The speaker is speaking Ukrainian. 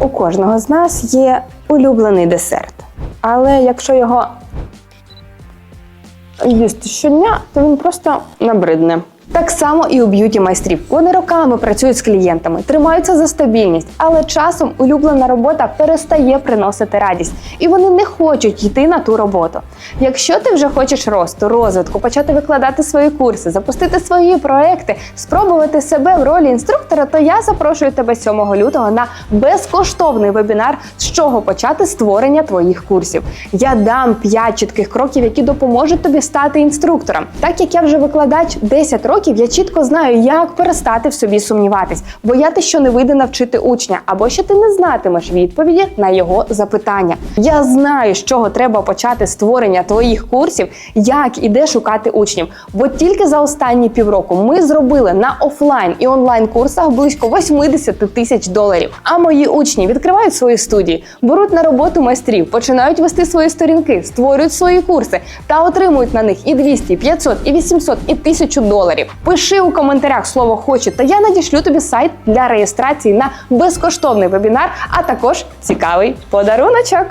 У кожного з нас є улюблений десерт. Але якщо його їсти щодня, то він просто набридне. Так само і у б'юті майстрів. Вони роками працюють з клієнтами, тримаються за стабільність, але часом улюблена робота перестає приносити радість, і вони не хочуть йти на ту роботу. Якщо ти вже хочеш росту, розвитку, почати викладати свої курси, запустити свої проекти, спробувати себе в ролі інструктора, то я запрошую тебе 7 лютого на безкоштовний вебінар, з чого почати створення твоїх курсів. Я дам 5 чітких кроків, які допоможуть тобі стати інструктором. Так як я вже викладач 10 років, я чітко знаю, як перестати в собі сумніватись, бояти, що не вийде навчити учня, або що ти не знатимеш відповіді на його запитання. Я знаю, з чого треба почати створення твоїх курсів, як і де шукати учнів. Бо тільки за останні півроку ми зробили на офлайн і онлайн курсах близько 80 тисяч доларів. А мої учні відкривають свої студії, беруть на роботу майстрів, починають вести свої сторінки, створюють свої курси та отримують на них і 200, і 500, і 800, і 1000 доларів. Пиши у коментарях слово хочу, та я надішлю тобі сайт для реєстрації на безкоштовний вебінар, а також цікавий подаруночок.